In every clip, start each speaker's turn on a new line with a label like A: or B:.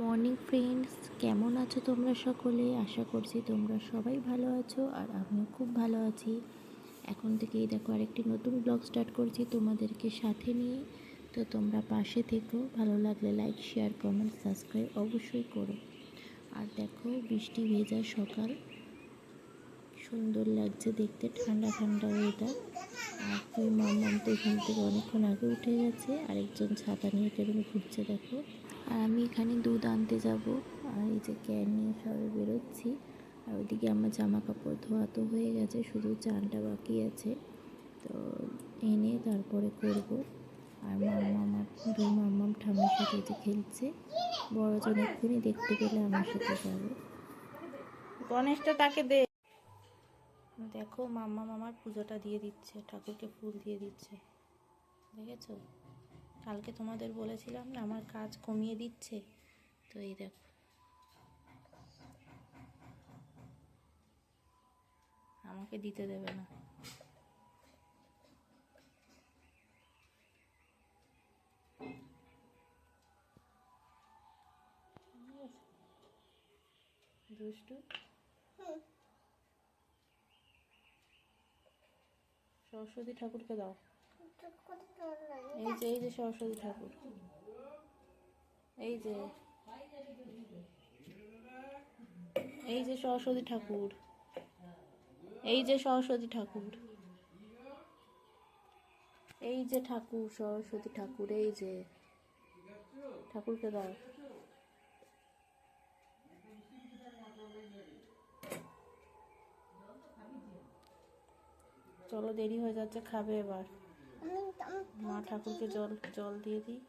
A: Morning friends, কেমন আছো তোমরা সকলে? আশা করছি তোমরা সবাই ভালো আছো আর আমিও খুব ভালো আছি। এখন থেকেই দেখো আরেকটি নতুন ব্লগ স্টার্ট করছি তোমাদেরকে সাথে নিয়ে। তো তোমরা পাশে থেকো, ভালো লাগলে লাইক শেয়ার কমেন্ট সাবস্ক্রাইব অবশ্যই করো। আর দেখো বৃষ্টি ভেজা সকাল। সুন্দর লাগছে দেখতে, ঠান্ডা ঠান্ডা ওয়েদার আর তুই মামাম তো এখান থেকে অনেকক্ষণ আগে উঠে গেছে। আরেকজন ছাতা নিয়ে কেরম ঘুরছে দেখো। আর আমি এখানে দুধ আনতে যাব। আর এই যে ক্যান নিয়ে সবাই বেরোচ্ছি। আর ওইদিকে আমার জামা কাপড় ধোয়া তো হয়ে গেছে, শুধু চানটা বাকি আছে। তো এনে তারপরে করব। আর মাম্মা আমার, দুই মাম্মাম ঠাম্মার সাথে যে খেলছে। বড়জন এক্ষুনি দেখতে পেলে আমার সাথে যাবে।
B: গণেশটা তাকে দে।
A: দেখো মাম্মা মামার পুজোটা দিয়ে দিচ্ছে, ঠাকুরকে ফুল দিয়ে দিচ্ছে। দেখেছ? কালকে তোমাদের বলেছিলাম না আমার কাজ কমিয়ে দিচ্ছে। তো এই দেখো। আমাকে দিতে দেবে না। দুষ্টু? সরস্বতী ঠাকুরকে দাও। এই যে এই যে সরস্বতী ঠাকুর। এই যে এই যে সরস্বতী ঠাকুর। এই যে সরস্বতী ঠাকুর। এই যে ঠাকুর, সরস্বতী ঠাকুর, এই যে। ঠাকুরকে দাও। চলো দেরি হয়ে যাচ্ছে, খাবে এবার। মা ঠাকুরকে জল জল দিয়ে দিই।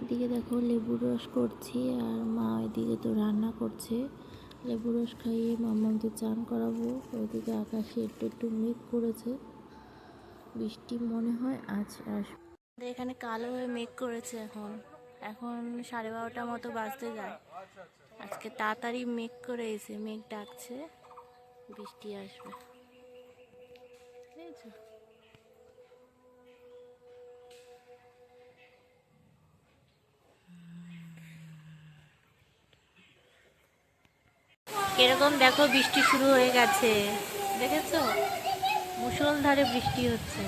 A: এদিকে দেখো লেবু রস করছি আর মা এদিকে তো রান্না করছে। লেবু রস খাইয়ে মামাকে চান করাবো। ওইদিকে আকাশে একটু একটু মেঘ করেছে। বৃষ্টি মনে হয় আজ আসবে এখানে কালো হয়ে মেঘ করেছে এখন। এখন সাড়ে বারোটার মতো বাজতে যায়। আজকে তাড়াতাড়ি মেঘ করে এসে মেঘ ডাকছে, বৃষ্টি আসবে? কীরকম দেখো বৃষ্টি শুরু হয়ে গেছে। দেখেছ? মুষলধারে বৃষ্টি হচ্ছে।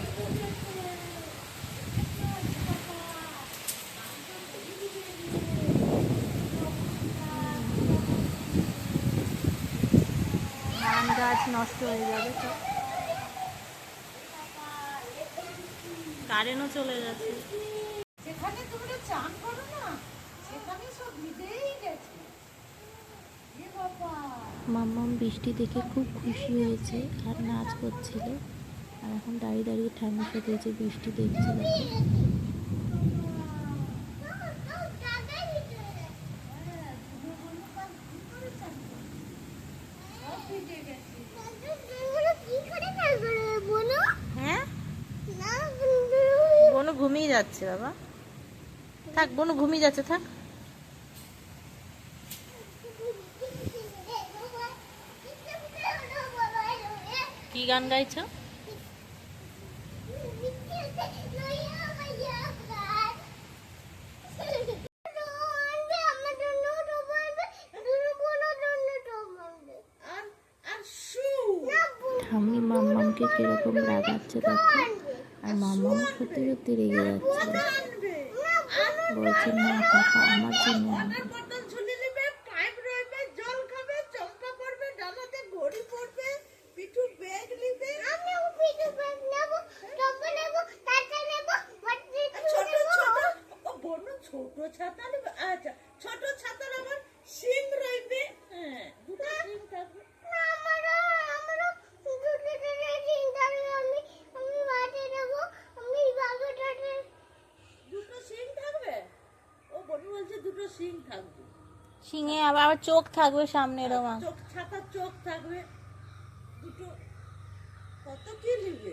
A: ধান গাছ নষ্ট হয়ে যাবে তো। কারেন্টও চলে গেছে
B: যেখানে তোমরা চান করো না সেখানে সব ভিজেই গেছে।
A: মাম্মাম বৃষ্টি দেখে খুব খুশি হয়েছে আর নাচ করছিল। আর এখন দাঁড়িয়ে দাঁড়িয়ে ঠান্ডা সাথে যে বৃষ্টি দেখছে দেখো হ্যাঁ বনু ঘুমিয়ে যাচ্ছে বাবা। থাক, বনু ঘুমিয়ে যাচ্ছে, থাক। কি গান গাইছ? ঠাম্মি, মাম্মামকে কীরকম রাগাচ্ছে দেখো আর মাম্মাম সত্যি সত্যি রেগে যাচ্ছে।
B: আনবে
A: বলছে না পাপা আমার জন্য আনবে।
B: আর বোতল ঝুলি নেবে পাইপ রইবে জল খাবে চম্পা পড়বে ডানাতে ঘড়ি পড়বে পিঠু ব্যাগ নিবে। আমিও পিঠু ব্যাগ নেব টম্পা নেব টাটা নেব ছোট ছোট ও বড় ছোট ছাতা নেবে আচ্ছা ছোট ছাতার আবার সিং রইবে। হ্যাঁ দুটো সিং থাকবে দুটো সিং থাকবে ও বড় বলছে দুটো সিং থাকবে
A: শিঙে আবার আবার চোখ থাকবে সামনে এরকম
B: চোখ ছাতা চোখ থাকবে। দুটো কত কি নিবে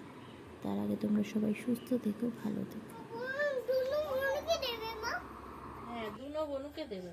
C: তার আগে তোমরা সবাই সুস্থ থেকো ভালো থেকো।
A: হ্যাঁ বনুকে দেবে।